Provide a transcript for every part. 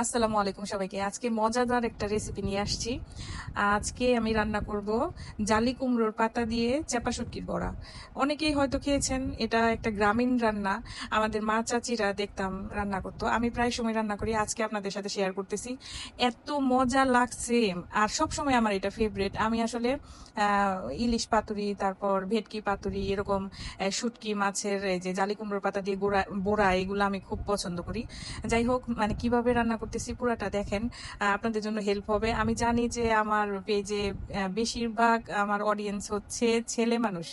আসসালামু আলাইকুম সবাইকে। আজকে মজাদার একটা রেসিপি নিয়ে আসছি। আজকে আমি রান্না করব জালি কুমড়োর পাতা দিয়ে চেপা শুটকির বড়া। অনেকেই হয়তো খেয়েছেন, এটা একটা গ্রামীণ রান্না। আমাদের মা চাচিরা দেখতাম রান্না করতো। আমি প্রায় সময় রান্না করি, আজকে আপনাদের সাথে শেয়ার করতেছি। এত মজা লাগছে, আর সব সময় আমার এটা ফেভারিট আমি আসলে ইলিশ পাতুরি, তারপর ভেটকি পাতুরি, এরকম শুটকি, মাছের যে জালি কুমড়োর পাতা দিয়ে গোড়া, বোড়া, এগুলো আমি খুব পছন্দ করি। যাই হোক মানে কীভাবে রান্না করতেছি, পুরাটা দেখেন আপনাদের জন্য হেল্প হবে। আমি জানি যে আমার পেজে বেশিরভাগ আমার অডিয়েন্স হচ্ছে ছেলে মানুষ।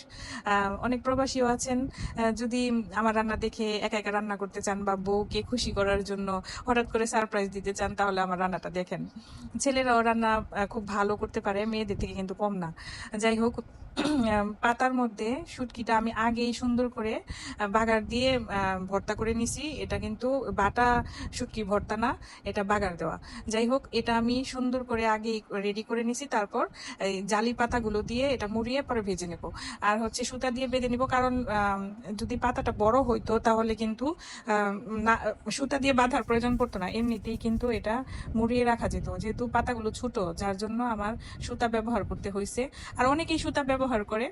অনেক প্রবাসীও আছেন। যদি আমার রান্না দেখে একা একা রান্না করতে চান বা বউকে খুশি করার জন্য হঠাৎ করে সারপ্রাইজ দিতে চান, তাহলে আমার রান্নাটা দেখেন। ছেলেরাও রান্না খুব ভালো করতে পারে, মেয়েদের থেকে কিন্তু কম না। যাই হোক পাতার মধ্যে শুটকিটা আমি আগেই সুন্দর করে বাগার দিয়ে ভর্তা করে নিছি। এটা কিন্তু বাটা শুটকি ভর্তা না, এটা বাগার দেওয়া। যাই হোক, এটা আমি সুন্দর করে আগেই রেডি করে নিছি। তারপর এই জালি পাতাগুলো দিয়ে এটা মুড়িয়ে পরে ভেজে নেব। আর হচ্ছে সুতা দিয়ে বেঁধে নিব, কারণ যদি পাতাটা বড় হইতো তাহলে কিন্তু না, সুতা দিয়ে বাঁধার প্রয়োজন পড়তো না। এমনিতেই কিন্তু এটা মুড়িয়ে রাখা যেত। যেহেতু পাতাগুলো ছোট, যার জন্য আমার সুতা ব্যবহার করতে হয়েছে আর অনেকেই সুতা ব্যবহার করে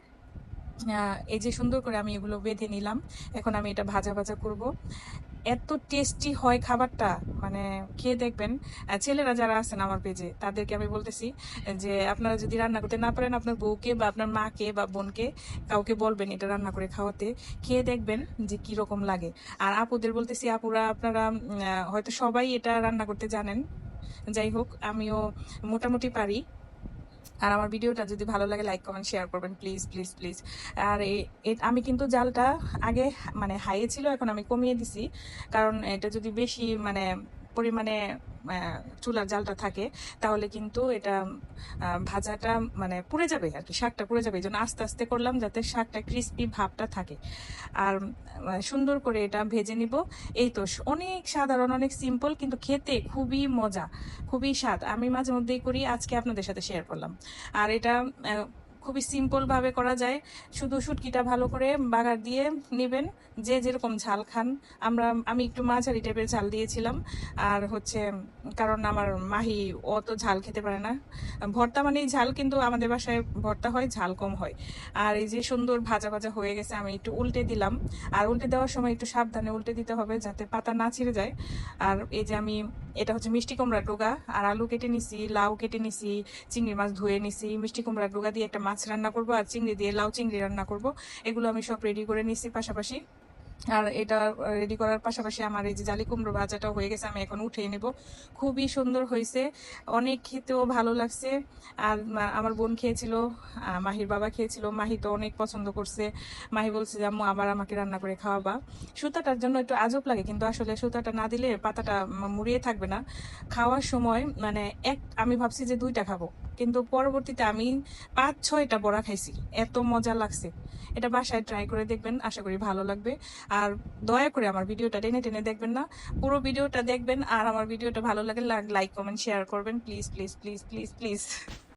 এই যে সুন্দর করে আমি এগুলো বেঁধে নিলাম, এখন আমি এটা ভাজা ভাজা করব। এত টেস্টি হয় খাবারটা মানে খেয়ে দেখবেন। ছেলেরা যারা আছেন আমার পেজে, তাদেরকে আমি বলতেছি যে আপনারা যদি রান্না করতে না পারেন, আপনার বউকে বা আপনার মাকে বা বোনকে কাউকে বলবেন এটা রান্না করে খাওয়াতে, খেয়ে দেখবেন যে কি রকম লাগে। আর আপুদের বলতেছি, আপুরা আপনারা হয়তো সবাই এটা রান্না করতে জানেন। যাই হোক, আমিও মোটামুটি পারি। আর আমার ভিডিওটা যদি ভালো লাগে লাইক কমেন্ট শেয়ার করবেন প্লিজ প্লিজ প্লিজ আর আমি কিন্তু জালটা আগে মানে হাইয়ে ছিল, এখন আমি কমিয়ে দিছি। কারণ এটা যদি বেশি মানে পরিমাণে চুলার জালটা থাকে, তাহলে কিন্তু এটা ভাজাটা মানে পুড়ে যাবে আর কি, শাকটা পুড়ে যাবে। এই জন্য আস্তে আস্তে করলাম যাতে শাকটা ক্রিস্পি ভাবটা থাকে। আর সুন্দর করে এটা ভেজে নিব। এই তো অনেক সাধারণ, অনেক সিম্পল কিন্তু খেতে খুবই মজা, খুবই স্বাদ। আমি মাঝে মধ্যেই করি, আজকে আপনাদের সাথে শেয়ার করলাম। আর এটা খুবই সিম্পল ভাবে করা যায়। শুধু শুটকিটা ভালো করে বাগার দিয়ে নেবেন। যে যেরকম ঝাল খান। আমরা, আমি একটু মাঝারি টাইপের ঝাল দিয়েছিলাম। আর হচ্ছে, কারণ আমার মাহি অত ঝাল খেতে পারে না। ভর্তা মানেই ঝাল, কিন্তু আমাদের বাসায় ভর্তা হয়, ঝাল কম হয়। আর এই যে সুন্দর ভাজা ভাজা হয়ে গেছে, আমি একটু উল্টে দিলাম। আর উল্টে দেওয়ার সময় একটু সাবধানে উল্টে দিতে হবে, যাতে পাতা না ছিঁড়ে যায়। আর এই যে আমি, এটা হচ্ছে মিষ্টি কুমড়ার ডোগা। আর আলু কেটে নিছি, লাউ কেটে নিছি, চিংড়ি মাছ ধুয়ে নিছি, মিষ্টি কুমড়ার ডোগা দিয়ে একটা মাছ রান্না করব আর চিংড়ি দিয়ে, লাউ চিংড়ি রান্না করব। এগুলো আমি সব রেডি করে নিচ্ছি পাশাপাশি। আর এটা রেডি করার পাশাপাশি আমার এই যে জালি কুমড়ো ভাজাটা হয়ে গেছে, আমি এখন উঠিয়ে নেব। খুবই সুন্দর হয়েছে, অনেক খেতেও ভালো লাগছে। আর আমার বোন খেয়েছিল মাহির বাবা খেয়েছিল, মাহি তো অনেক পছন্দ করছে। মাহি বলছে যে, আম্মু, আবার আমাকে রান্না করে খাওয়াবা। সুতাটার জন্য একটু আজব লাগে, কিন্তু আসলে সুতাটা না দিলে পাতাটা মুড়িয়ে থাকবে না। খাওয়ার সময় মানে এক, আমি ভাবছি যে দুইটা খাব, কিন্তু পরবর্তীতে আমি পাঁচ ছয়টা বড়া খাইছি, এত মজা লাগছে। এটা বাসায় ট্রাই করে দেখবেন, আশা করি ভালো লাগবে। আর দয়া করে আমার ভিডিওটা টেনে টেনে দেখবেন না। পুরো ভিডিওটা দেখবেন আর আমার ভিডিওটা ভালো লাগে লাইক কমেন্ট শেয়ার করবেন। Please please please please please